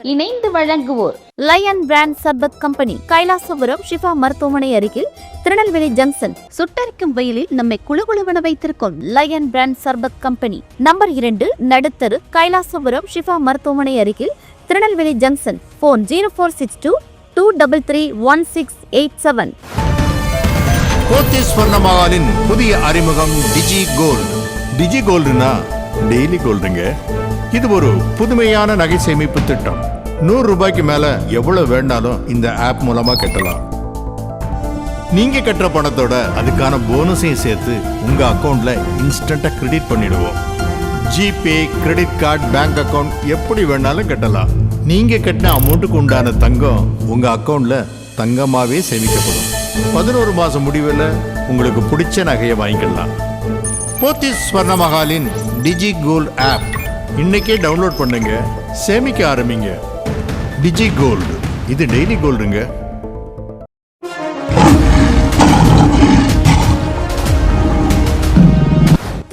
இணைந்து வழங்குவோர் lion brand Sarbath company Kailasapuram Shifa மருத்துவமனை அருகில் திருநெல்வேலி ஜங்ஷன். சுட்டரிக்கும் வெயிலில் நம்மை குழுகுழுவென வைத்திருக்கும் lion brand Sarbath company number இரண்டு நடுத்தரு கைலாசபுரம் ஷிஃபா மருத்துவமனை அருகில் Tirunelveli junction. Phone zero four six two two double three one six eight seven Pothys புதிய அறிமுகம் டிஜி கோல்டு டிஜி கோல்டுனா டெய்லி கோல்டுங்க இது ஒரு புதுமையான நகை சேமிப்பு திட்டம். நூறு ரூபாய்க்கு மேல எவ்வளவு வேண்டாலும் இந்த ஆப் மூலமா கட்டலாம். நீங்க கட்டுற பணத்தோட அதுக்கான போனஸையும் சேர்த்து உங்க அக்கௌண்ட்ல இன்ஸ்டன்டா கிரெடிட் பண்ணிடுவோம். GPay credit card bank account எப்படி வேணாலும் கட்டலாம். நீங்க கட்டின அமௌண்ட்டுக்கு உண்டான தங்கம் உங்க அக்கௌண்ட்ல தங்கமாவே சேமிக்கப்படும். பதினோரு மாசம் முடிவில் உங்களுக்கு பிடிச்ச நகையை வாங்கிக்கலாம். போத்தி ஸ்வர்ண மகாலின் டிஜி கோல்ட் ஆப். இன்னைக்கே டவுன்லோட் பண்ணுங்க. சேமிக்க ஆரம்பிங்க. டிஜி கோல்டு இது டெய்லி கோல்டுங்க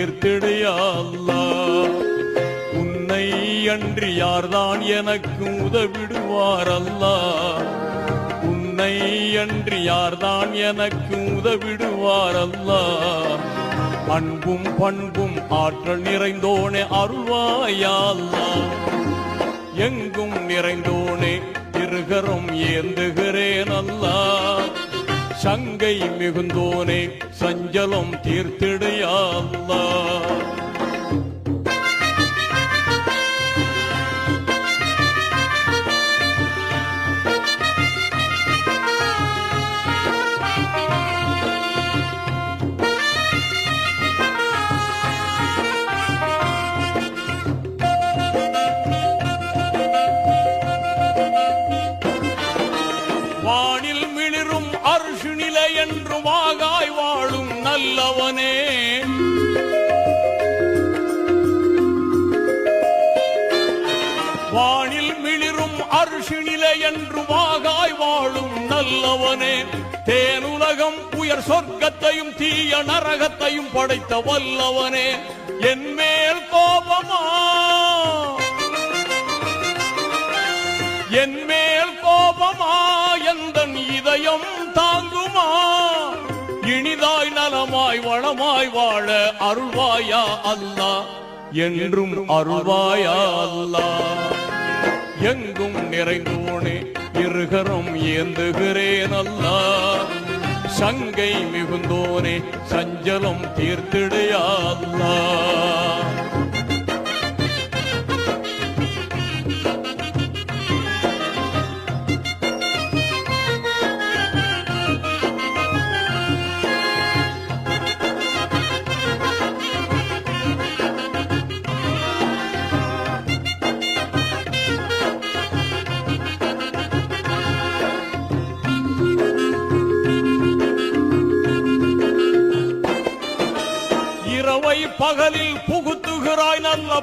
சஞ்சலம் உன்னை அன்றி யார்தான் எனக்கு உதவிடுவாரல்லா உன்னை அன்றி யார்தான் எனக்கு உதவிடுவாரல்லா அன்பும் பண்பும் ஆற்றல் நிறைந்தோனே அருள்வாயல்லா எங்கும் நிறைந்தோனே இருகரம் ஏந்துகிற சங்கை மிகுந்தோனே சஞ்சலம் தீர்த்திடையா என்று வாகாய் வாழும் நல்லவனே. தேனுலகம் உயர் சொர்க்கத்தையும் தீய நரகத்தையும் படைத்த வல்லவனே. என் மேல் கோபமா? என் மேல் கோபமா? எந்தன் இதயம் தாங்குமா? இனிதாய் நலமாய் வளமாய் வாழ அருள்வாயா அல்லா? என்றும் அருள்வாயா அல்லா? எங்கும் நிறைந்தோனே இருகரம் ஏந்துகிறேன் அல்லா. சங்கை மிகுந்தோனே சஞ்சலம் தீர்த்திடையா அல்லா.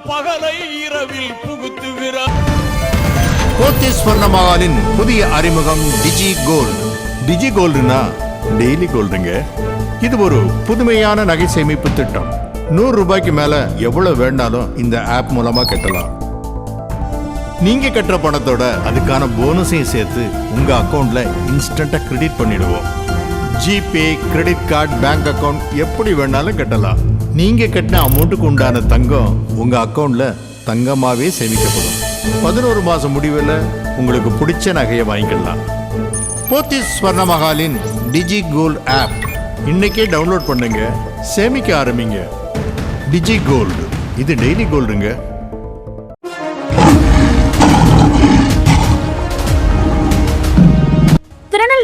பகலை இரவில் புகுத்துகிறார் புதிய அறிமுகம் டிஜி கோல்டு. டிஜி கோல்டுனா டெய்லி கோல்டுங்க. இது ஒரு புதுமையான நகை சேமிப்பு திட்டம். நூறு ரூபாய்க்கு மேல எவ்வளவு வேணாலும் இந்த ஆப் மூலமா கட்டலாம். நீங்க கட்டுற பணத்தோட அதுக்கான போனஸையும் சேர்த்து உங்க அக்கௌண்ட்ல இன்ஸ்டன்டா கிரெடிட் பண்ணிடுவோம். GPay credit card bank account எப்படி வேணாலும் கட்டலாம். நீங்கள் கட்டின அமௌண்ட்டுக்கு உண்டான தங்கம் உங்கள் அக்கௌண்ட்டில் தங்கமாகவே சேமிக்கப்படும். பதினோரு மாதம் முடிவில் உங்களுக்கு பிடிச்ச நகையை வாங்கிக்கலாம். போத்திஸ் ஸ்வர்ண மகாலின் டிஜி கோல்ட் ஆப். இன்னைக்கே டவுன்லோட் பண்ணுங்க சேமிக்க ஆரம்பிங்க. டிஜி கோல்டு இது டெய்லி கோல்டுங்க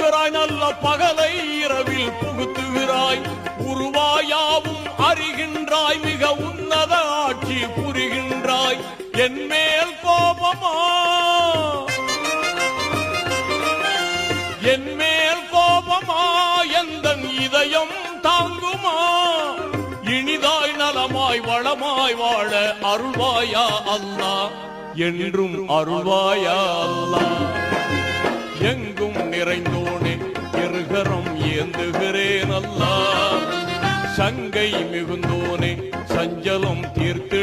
புகுத்துகிறாய் நல்ல பகலை இரவில் புகுத்துகிறாய். உருவாயாவும் அறிகின்றாய் மிக உன்னத ஆட்சி புரிகின்றாய். என் மேல் கோபமா? என் மேல் கோபமா? எந்த இதயம் தாங்குமா? இனிதாய் நலமாய் வளமாய் வாழ அருள்வாயா அல்லா? என்றும் அருள்வாயா அல்லா? எங்கும் நிறைந்த இருகரம் ஏந்துகிறேன் அல்லா சங்கை மிகுந்தோனே சஞ்சலம் தீர்த்து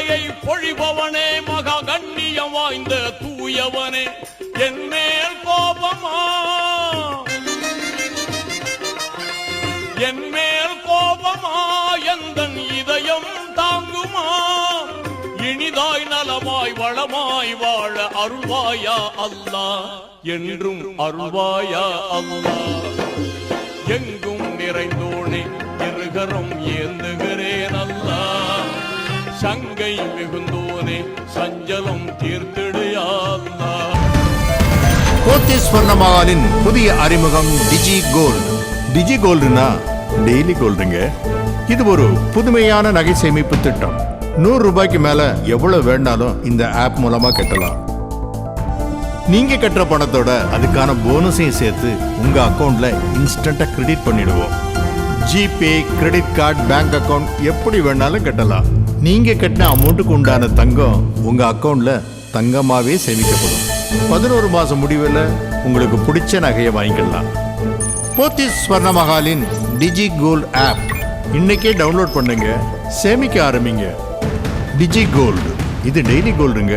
மழையை பொழிபவனே மகா கண்ணியம் வாய்ந்த தூயவனே. என் மேல் கோபமா? என் மேல் கோபமா? எந்தன் இதயம் தாங்குமா? இனிதாய் நலமாய் வளமாய் வாழ அருள்வாயா அல்லா? என்றும் அருள்வாயா அல்லா? எங்கும் நிறைந்தோனே சங்கை மிகுந்தோனே சஞ்சலம் தீர்த்திடையா அல்லா புதிய அறிமுகம் டிஜி கோல்டு டிஜி கோல்டுனா டெய்லி கோல்டுங்க இது ஒரு புதுமையான நகை சேமிப்பு திட்டம். நூறு ரூபாய்க்கு மேல எவ்வளவு வேணாலும் இந்த ஆப் மூலமா கட்டலாம். நீங்க கட்டுற பணத்தோட அதுக்கான போனஸையும் சேர்த்து உங்க அக்கௌண்ட்ல இன்ஸ்டன்டா கிரெடிட் பண்ணிடுவோம். GPay credit card bank account எப்படி வேணாலும் கட்டலாம். நீங்கள் கட்டின அமௌண்ட்டுக்கு உண்டான தங்கம் உங்கள் அக்கௌண்ட்டில் தங்கமாகவே சேமிக்கப்படும். பதினோரு மாதம் முடிவில் உங்களுக்கு பிடிச்ச நகையை வாங்கிக்கலாம். போத்தி ஸ்வர்ண மகாலின் டிஜி கோல்டு ஆப். இன்னைக்கே டவுன்லோட் பண்ணுங்க சேமிக்க ஆரம்பிங்க. டிஜி கோல்டு இது டெய்லி கோல்டுங்க.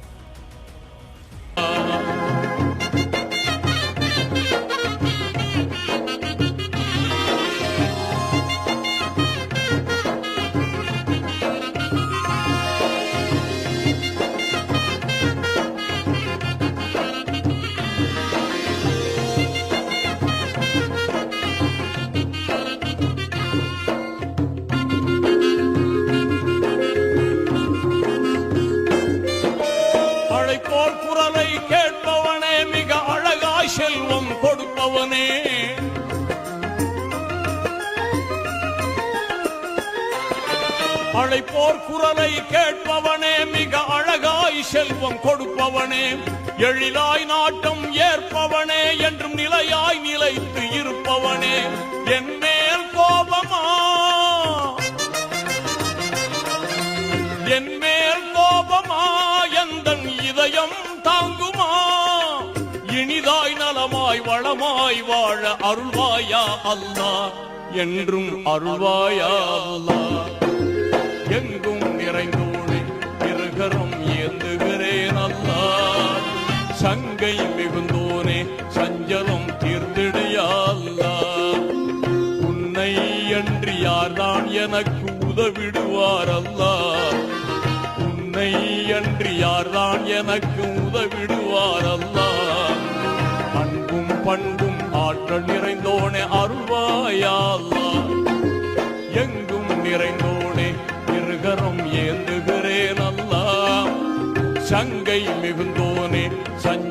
அழைப்போர் குரலை கேட்பவனே மிக அழகாய் செல்வம் கொடுப்பவனே எழிலாய் நாட்டம் ஏற்பவனே என்றும் நிலையாய் நிலைத்து இருப்பவனே என் மேல் கோபமா? என் மேல் கோபமா? எந்தன் இதயம் தாங்குமா? இனிதாய் நலமாய் வளமாய் வாழ அருள்வாயா அல்லா என்றும் அருள்வாயா அல்லா எங்கும் நிறைந்தோடி இருகரம் ஏந்துகிறேன் அல்லா. சங்கை மிகுந்தோனே சஞ்சலம் தீர்ந்திடையல்லா உன்னை அன்றி யார்தான் எனக்கு உதவிடுவார் அல்லா. உன்னை அன்றி யார்தான் எனக்கு உதவிடுவார் அல்லா. அன்பும் பண்பும் ஆற்றல் நிறைந்தோனே அருள்வாயா எங்கும் நிறைந்த சங்கை மிகுந்தோனே சஞ்ச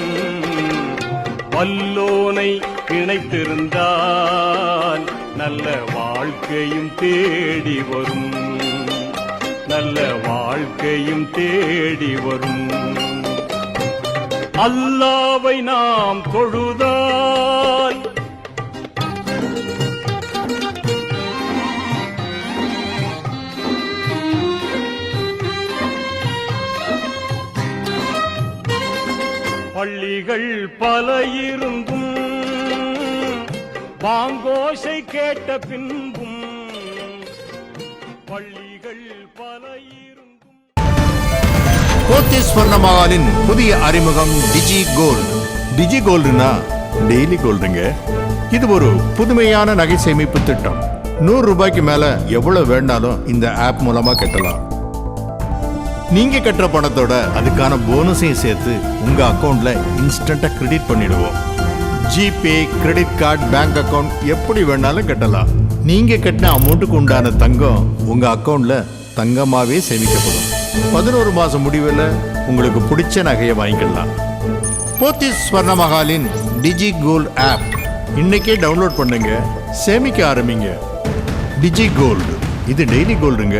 வல்லோனை இணைத்திருந்தால் நல்ல வாழ்க்கையும் தேடி வரும். நல்ல வாழ்க்கையும் தேடி வரும். அல்லாவை நாம் தொழுதா பல இருந்தும் பாங்கோசை கேட்ட பின்பும் பள்ளிகள் பல இருந்தும். கோத்தி ஸ்வர்ணமாலின் புதிய அறிமுகம் டிஜி கோல்டு டிஜி கோல்டுனா டெய்லி கோல்டுங்க. இது ஒரு புதுமையான நகை சேமிப்பு திட்டம். நூறு ரூபாய்க்கு மேல எவ்வளவு வேணாலும் இந்த ஆப் மூலமா கட்டலாம். நீங்க கட்டுற பணத்தோட அதுக்கான போனஸையும் சேர்த்து உங்க அக்கௌண்ட்ல இன்ஸ்டன்டா கிரெடிட் பண்ணிடுவோம். GPay credit card bank account எப்படி வேணாலும் கட்டலாம். நீங்க கட்டின அமௌண்ட்டுக்கு உண்டான தங்கம் உங்க அக்கௌண்ட்ல தங்கமாவே சேமிக்கப்படும். பதினோரு மாசம் முடிவில் உங்களுக்கு பிடிச்ச நகையை வாங்கிக்கலாம். போத்திஸ் ஸ்வர்ண மகாலின் டிஜி கோல்ட் ஆப் இன்னைக்கே டவுன்லோட் பண்ணுங்க சேமிக்க ஆரம்பிங்க. டிஜி கோல்டு இது டெய்லி கோல்டுங்க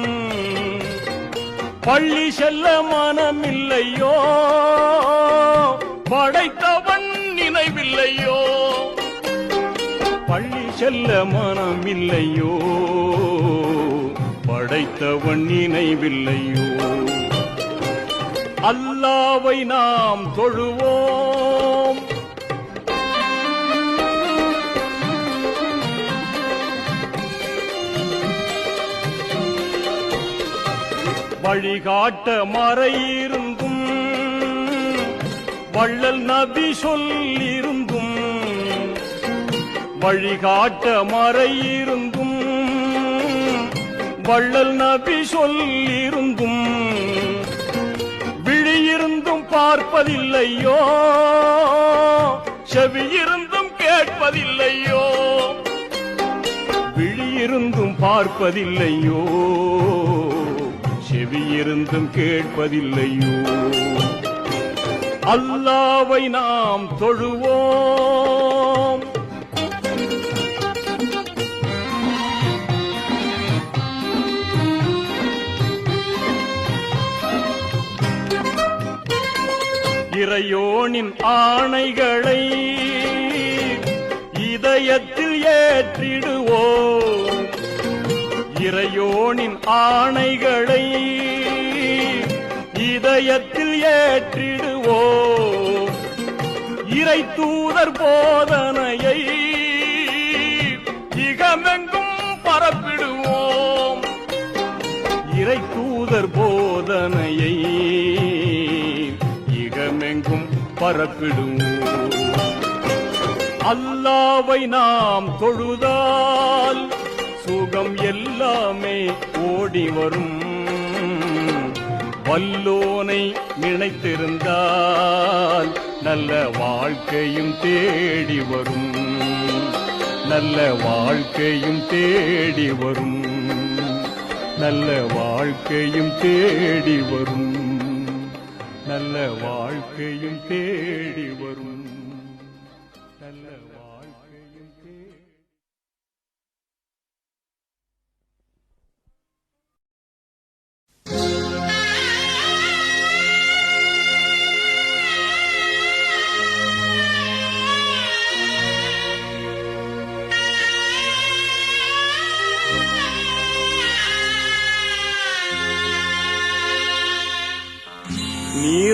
பள்ளி செல்ல மனமில்லையோ? படைத்தவன் நினைவில்லையோ? பள்ளி செல்ல மனமில்லையோ? படைத்தவன் நினைவில்லையோ? அல்லாவை நாம் தொழுவோம். வழிகாட்ட மறையிருந்தும் வள்ளல் நபி சொல்லிருந்தும் வழிகாட்ட மறையிருந்தும் வள்ளல் நபி சொல்லிருந்தும் விழியிருந்தும் பார்ப்பதில்லையோ செவியிருந்தும் கேட்பதில்லையோ விழியிருந்தும் பார்ப்பதில்லையோ. செவியிருந்தும் கேட்பதில்லையோ? அல்லாவை நாம் தொழுவோம். இறையோனின் ஆணைகளை இதயத்தில் ஏற்றிடுவோம். இறையோனின் ஆணைகளை இதயத்தில் ஏற்றிடுவோ. இறை தூதர் போதனையை இகமெங்கும் பரப்பிடுவோம். இறை தூதர் போதனையை இகமெங்கும் பரப்பிடுவோம். அல்லாவை நாம் தொழுதால் உலகம் எல்லாமே ஓடி வரும். வல்லோனை நினைத்திருந்தால் நல்ல வாழ்க்கையும் தேடி வரும். நல்ல வாழ்க்கையும் தேடி வரும். நல்ல வாழ்க்கையும் தேடி வரும். நல்ல வாழ்க்கையும் தேடி வரும்.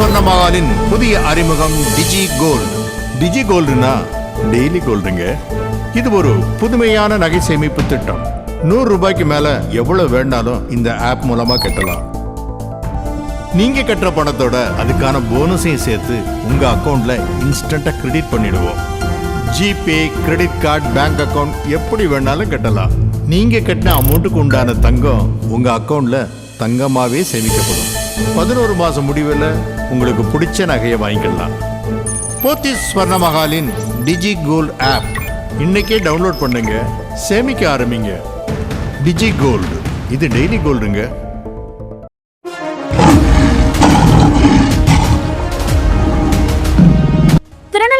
ஸ்வர்ணமஹாலின் புதிய அறிமுகம் டிஜி கோல்டு டிஜி கோல்டுனா டெய்லி கோல்டுங்க. இது ஒரு புதுமையான நகை சேமிப்பு திட்டம். நூறு ரூபாய்க்கு மேல எவ்வளவு வேண்டாலும் இந்த ஆப் மூலமா கட்டலாம். நீங்க கட்டுற பணத்தோட அதுக்கான போனஸையும் சேர்த்து உங்க அக்கவுண்ட்ல இன்ஸ்டண்டா கிரெடிட் பண்ணிடுவோம். GPay credit card bank account எப்படி வேணாலும் கட்டலாம். நீங்க கட்டின அமௌண்ட்டுக்கு உண்டான தங்கம் உங்க அக்கவுண்ட்ல தங்கமாவே சேமிக்கப்படும். பதினோரு மாசம் முடிவில் உங்களுக்கு பிடிச்ச நகையை வாங்கிக்கலாம். போத்திஸ் ஸ்வர்ணமஹாலின் டிஜி கோல்ட் ஆப். இன்னைக்கே டவுன்லோட் பண்ணுங்க சேமிக்க ஆரம்பிங்க. டிஜி கோல்டு இது டெய்லி கோல்டுங்க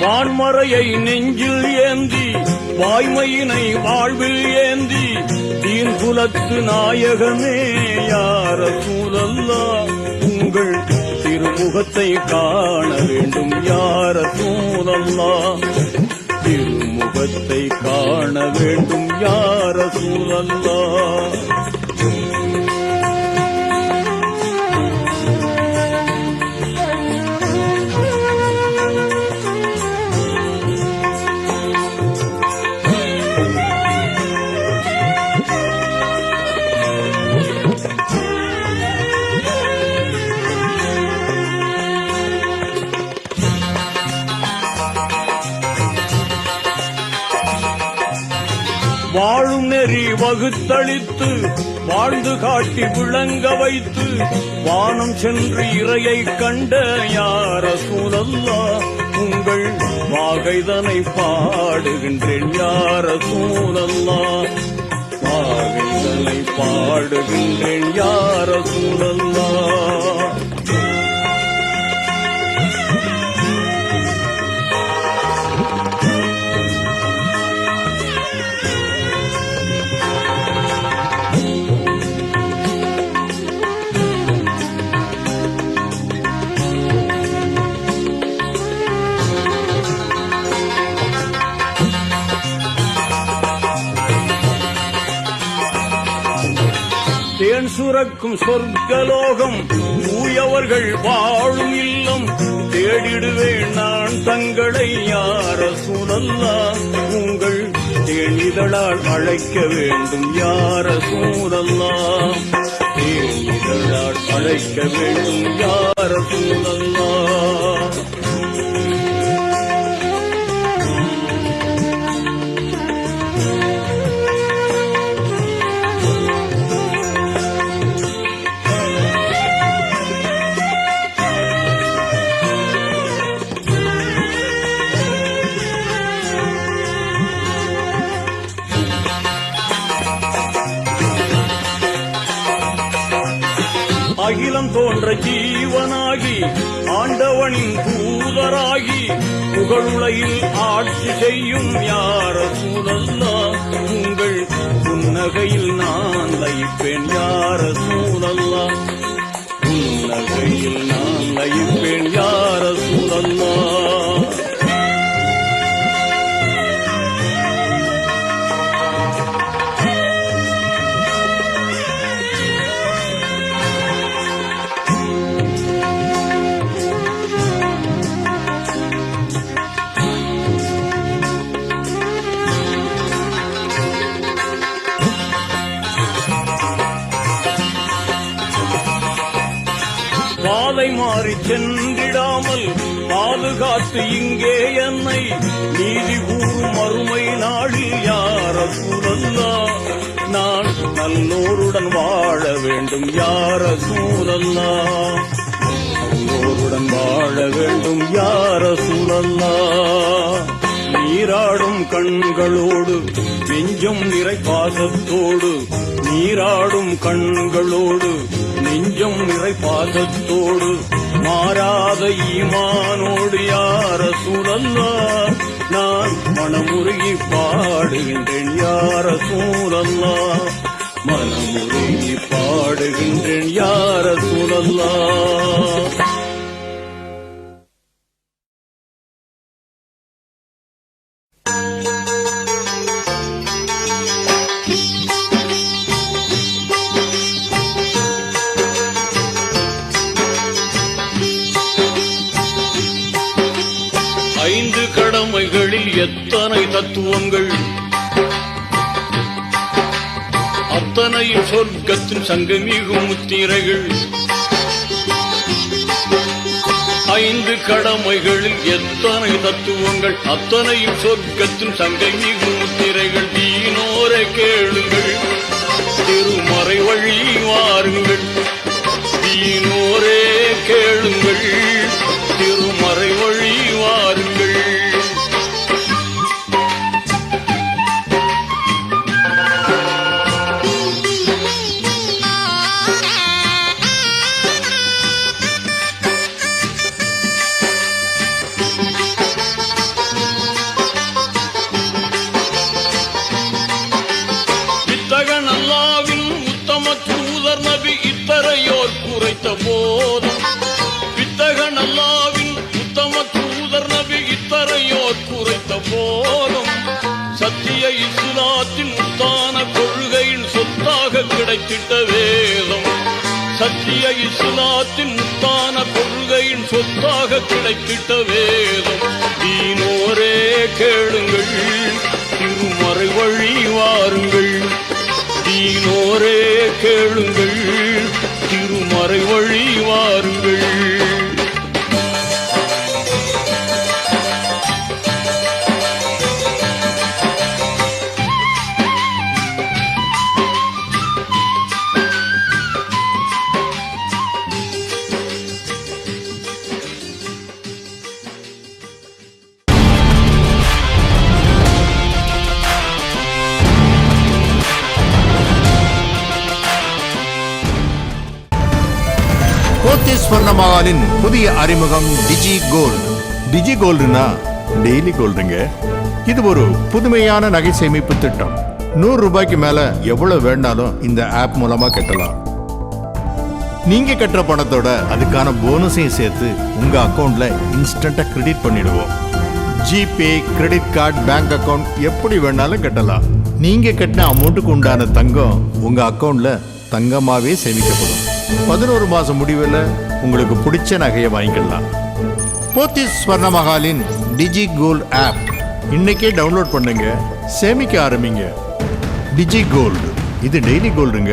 வான்மறையை நெஞ்சில் ஏந்தி வாய்மையினை வாழ்வில் ஏந்தி தீன் குலத்து நாயகமே யார சூழல்லா? உங்கள் திருமுகத்தை காண வேண்டும் யார சூழல்லா? திருமுகத்தை காண வேண்டும் யார சூழல்லா? நெறி வாழ்ந்து காட்டி விளங்க வைத்து வானம் சென்று இறையை கண்ட யார சூழல்லா உங்கள் வாகைதனை பாடுகின்றேன் யார சூழல்லா வாகைதனை பாடுகின்றேன் யார சூழல்லா சுரக்கும் சொர்க்கலோகம். தூயவர்கள் வாழும் இல்லம். தேடிடுவேன் நான் தங்களை யார சூழல்லா உங்கள் தேனிதழால் அழைக்க வேண்டும் யார சூழல்லா தேனிதழால் அழைக்க வேண்டும் யார சூழல்லா அகிலம் தோன்ற ஜீவனாகி ஆண்டவனின் தூதராகி புகழுலையில் ஆட்சி செய்யும் யார சூழல்லா உங்கள் புன்னகையில் நான் லயிப்பேன் யார சூழல்லா புன்னகையில் நான் லயிப்பேன் யார சூழல்லா பாலை மாறி சென்றிடாமல் பாதுகாத்து இங்கே என்னை நீதி கூறும் மறுமை நாளில் யார சூழல்லா நான் நல்லோருடன் வாழ வேண்டும் யார சூழல்லா நல்லோருடன் வாழ வேண்டும் யார சூழல்லா நீராடும் கண்களோடு நெஞ்சம் நிறை பாசத்தோடு நீராடும் கண்களோடு நெஞ்சம் நிறை பாசத்தோடு மாறாத ஈமானோடு யார சூழல்லா நான் மனமுருகி பாடுகின்றேன் யார சூழல்லா மனமுருகி பாடுகின்றேன் யார சூழல்லா எத்தனை தத்துவங்கள்? அத்தனை சொர்க்கத்தின் சங்கமிகும் முத்திரைகள். ஐந்து கடமைகளில் எத்தனை தத்துவங்கள்? அத்தனையும் சொர்க்கத்தின் சங்கமிகும் முத்திரைகள். தீனோரை கேளுங்கள். திருமறை வழி வாருங்கள். தீனோ சத்திய இஸ்லாத்தின் முத்தான கொள்கையின் சொத்தாக கிடைத்திட்ட வேதம். தீனோரே கேளுங்கள் திருமறை வழி வாருங்கள். தீனோரே கேளுங்கள் திருமறை வழி வாருங்கள். போத்தீஸ் ஸ்வர்ணமஹாலின் புதிய அறிமுகம் டிஜி கோல்டு டிஜி கோல்டுனா டெய்லி கோல்டுங்க. இது ஒரு புதுமையான நகை சேமிப்பு திட்டம். நூறு ரூபாய்க்கு மேல எவ்வளவு வேணாலும் இந்த ஆப் மூலமா கட்டலாம். நீங்க கட்டுற பணத்தோட அதுக்கான போனஸையும் சேர்த்து உங்க அக்கௌண்ட்ல இன்ஸ்டண்டா கிரெடிட் பண்ணிடுவோம். GPay credit card bank account எப்படி வேணாலும் கட்டலாம். நீங்க கட்டின அமௌண்ட்டுக்கு உண்டான தங்கம் உங்க அக்கௌண்ட்ல தங்கமாவே சேமிக்கப்படும். பதினோரு மாசம் முடிவில் உங்களுக்கு பிடிச்ச நகையை வாங்கிக்கலாம். போத்திஸ் ஸ்வர்ணமஹாலின் டிஜி கோல்ட் ஆப். இன்னைக்கே டவுன்லோட் பண்ணுங்க சேமிக்க ஆரம்பிங்க. டிஜி கோல்டு இது டெய்லி கோல்டுங்க.